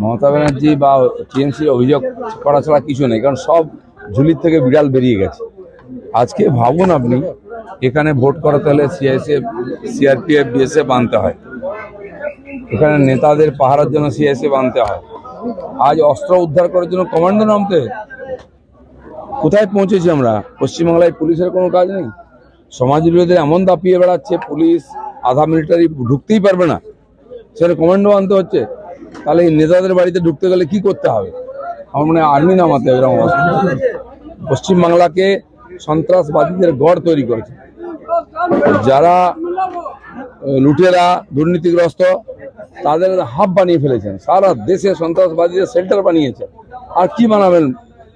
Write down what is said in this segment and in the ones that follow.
মমতা ব্যানার্জি বা টিএমসির অভিযোগ করা ছাড়া কিছু নেই, কারণ সব ঝুলির থেকে বিড়াল বেরিয়ে গেছে। আজকে ভাবুন আপনি, এখানে ভোট করাতে হলে সিআইএসএফ, সিআরপিএফ, বিএসএফ আনতে হয়। এখানে নেতাদের পাহারার জন্য সিআইএসএফ আনতে হয়। আজ অস্ত্র উদ্ধার করার জন্য কমান্ডো নামতে। কোথায় পৌঁছেছি আমরা? পশ্চিমবাংলায় পুলিশের কোনো কাজ নেই? সমাজ বিরোধী এমন দাপিয়ে বেড়াচ্ছে, পুলিশ, আধা মিলিটারি ঢুকতেই পারবে না। সেখানে কমান্ডো আনতে হচ্ছে। তাহলে এই নেতাদের বাড়িতে ঢুকতে গেলে কি করতে হবে? আমার মনে আর্মি নামাতে হবে, এরকম পশ্চিমবাংলাকে সন্ত্রাসবাদীদের গড় তৈরি করেছে। যারা লুটেরা, দুর্নীতিগ্রস্ত তাদের হাব বানিয়ে ফেলেছেন। সারা দেশে সন্ত্রাসবাদীদের সেন্টার বানিয়েছে। আর কি বানাবেন?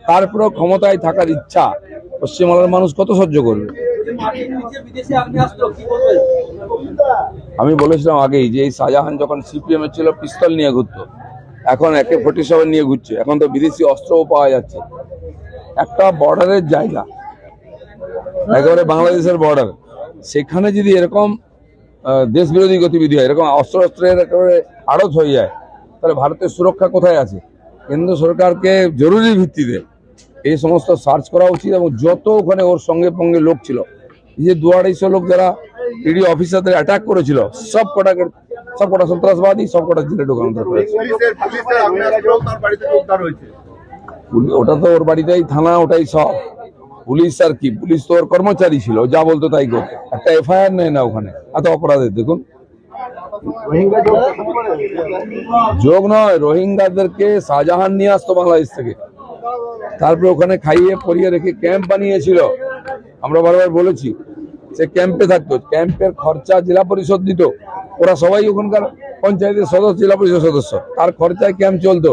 তারপরেও ক্ষমতায় থাকার ইচ্ছা পশ্চিমবাংলার মানুষ কত সহ্য করবে? আমি বলেছিলাম আগেই যে এই শাহজাহান যখন সিপিএম এর ছিল, পিস্তল নিয়ে ঘুরতো। এখন একে ফোর্টি সেভেন নিয়ে ঘুরছে। এখন তো বিদেশি অস্ত্রও পাওয়া যাচ্ছে। একটা বর্ডারের জায়গা, একেবারে বাংলাদেশের বর্ডার সেখানে যদি এরকম দেশ বিরোধী গতিবিধি হয়। এরকম অস্ত্র অস্ত্রের একেবারে আড়ত হয়ে যায়। তাহলে ভারতের সুরক্ষা কোথায় আছে? কেন্দ্র সরকারকে জরুরি ভিত্তিতে এই সমস্ত সার্চ করা উচিত এবং যত ওখানে ওর সঙ্গে সঙ্গে লোক ছিল এই যে দু আড়াইশো লোক যারা ইডি অফিসারদের অ্যাটাক করেছিল সব কটাকে সব কটা সন্ত্রাসবাদী সব কটা জেলে ঢোকানো ওটা তো ওর বাড়িতেই থানা ওটাই সব। পুলিশ আর কি? পুলিশ তো কর্মচারী ছিল যা বলতো তাই করতো। একটা এফআইআর নেয় না ওখানে, এত অপরাধের, দেখুন। যোগ নয়, রোহিঙ্গাদেরকে শাহজাহান নিয়ে আসতো বাংলাদেশ থেকে। তারপরে ওখানে খাইয়ে পরিয়ে রেখে ক্যাম্প বানিয়েছিল। আমরা বারবার বলেছি, সে ক্যাম্পে থাকতো। ক্যাম্পের খরচা জেলা পরিষদ দিত। ওরা সবাই ওখানকার পঞ্চায়েতের সদস্য, জেলা পরিষদ সদস্য। তার খরচায় ক্যাম্প চলতো।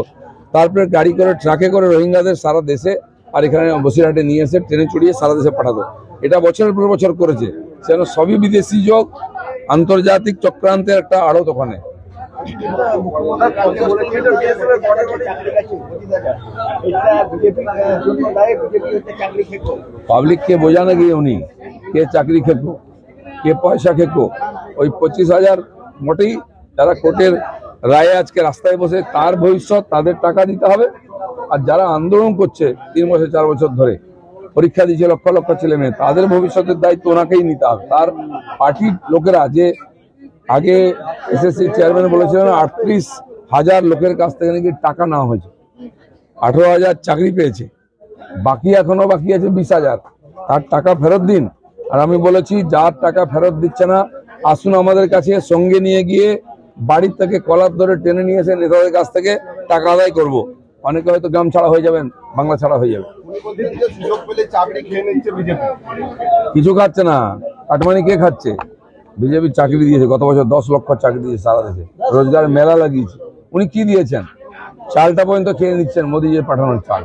তারপরে গাড়ি করে, ট্রাকে করে রোহিঙ্গাদের সারা দেশে আর এখানে বসিরহাটে নিয়ে এসে ট্রেনে চড়িয়ে সারা দেশে পাঠাতো। এটা বছরের পর বছর করেছে। সেন সবই বিদেশি যোগ, আন্তর্জাতিক চক্রান্তের একটা আড়ত ওখানে। পাবলিককে বোঝানো গিয়ে উনি? কে চাকরি খেকো? কে পয়সা খেকো? ওই পঁচিশ হাজার মোটেই যারা কোর্টের রায়ে আজকে রাস্তায় বসে তার ভবিষ্যৎ, তাদের টাকা দিতে হবে। আর যারা আন্দোলন করছে তিন বছর, চার বছর ধরে, পরীক্ষা দিয়েছে লক্ষ লক্ষ ছেলে মেয়ে, তাদের ভবিষ্যতের দায়িত্ব ওনাকেই নিতে হবে। তার পার্টির লোকেরা যে আগে এসএসসি চেয়ারম্যান বলেছিলেন, আটত্রিশ হাজার লোকের কাছ থেকে নাকি টাকা নেওয়া হয়েছে। আঠেরো হাজার চাকরি পেয়েছে। বাকি এখনও বাকি আছে বিশ হাজার। তার টাকা ফেরত দিন। আর আমি বলেছি, যার টাকা ফেরত দিচ্ছে না, আসুন আমাদের কাছে সঙ্গে নিয়ে গিয়ে বাড়ির থেকে কলার ধরে টেনে নিয়ে এসে নেতাদের কাছ থেকে টাকা আদায় করব। অনেকে হয়তো গ্রাম ছাড়া হয়ে যাবেন বাংলা ছাড়া হয়ে যাবে। কিছু খাচ্ছে না কাটমানি কে খাচ্ছে? বিজেপি চাকরি দিয়েছে গত বছর দশ লক্ষ চাকরি দিয়েছে সারা দেশে। রোজগার মেলা লাগিয়েছে। উনি কি দিয়েছেন? চালটা পর্যন্ত খেয়ে নিচ্ছেন মোদী যে পাঠানোর চাল।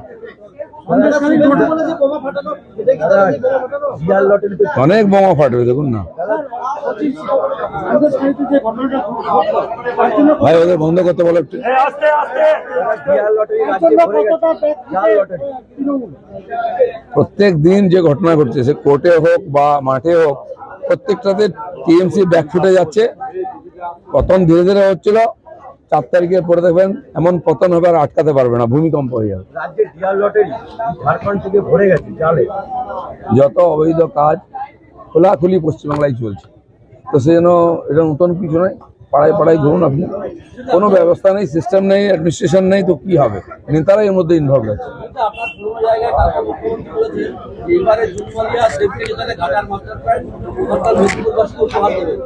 অনেক বোমা ফাটবে দেখুন না। ভাই ওদের বন্ধ করতে বলো একটু। প্রত্যেক দিন যে ঘটনা ঘটছে সে কোর্টে হোক বা মাঠে হোক প্রত্যেকটাতে টিএমসি ব্যাকফুটে যাচ্ছে। পতন ধীরে ধীরে হচ্ছিল। চার তারিখের পরে দেখবেন এমন পতন হবে আর আটকাতে পারবে না ভূমিকম্প হয়ে যাবে। থেকে ভরে গেছে জালে। যত অবৈধ কাজ খোলাখুলি পশ্চিমবাংলায় চলছে। তো সেজন্য এটা নতুন কিছু নয় পাড়ায় পাড়ায় ঘুরুন আপনি। কোনো ব্যবস্থা নেই সিস্টেম নেই অ্যাডমিনিস্ট্রেশন নেই তো কি হবে? নেতারা এর মধ্যে ইনভলভ আছে।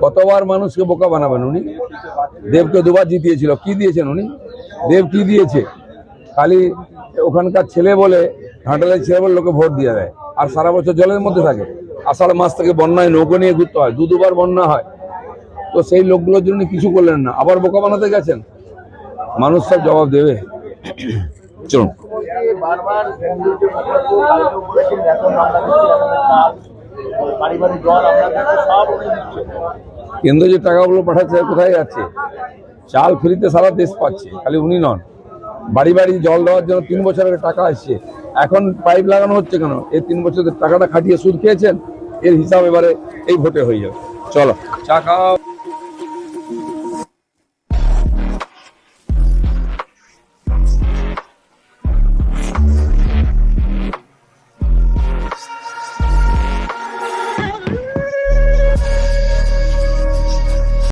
কতবার মানুষকে বোকা বানাবেন উনি? দেবকে দুবার জিতিয়েছিল। কি দিয়েছেন উনি? দেব কি দিয়েছে? খালি ওখানকার ছেলে বলে ঘাটালের ছেলে বলে লোকে ভোট দিয়ে দেয়। আর সারা বছর জলের মধ্যে থাকে। আষাঢ় মাস থেকে বন্যায় নৌকো নিয়ে ঘুরতে হয়। দু দুবার বন্যা হয়। তো সেই লোকগুলোর জন্য কিছু করলেন না। আবার বোকা বানাতে গেছেন? মানুষ সব জবাব দেবে। চলুন। কেন্দ্র যে টাকাগুলো পাঠাচ্ছে কোথায় যাচ্ছে? চাল ফ্রিতে সারা দেশ পাচ্ছে খালি উনি নন। বাড়ি বাড়ি জল দেওয়ার জন্য তিন বছরের টাকা আসছে। এখন পাইপ লাগানো হচ্ছে কেন? এই তিন বছরের টাকাটা খাটিয়ে সুদ খেয়েছেন? এর হিসাব এবারে এই ভোটে হয়ে যাবে। চলো চা খাও।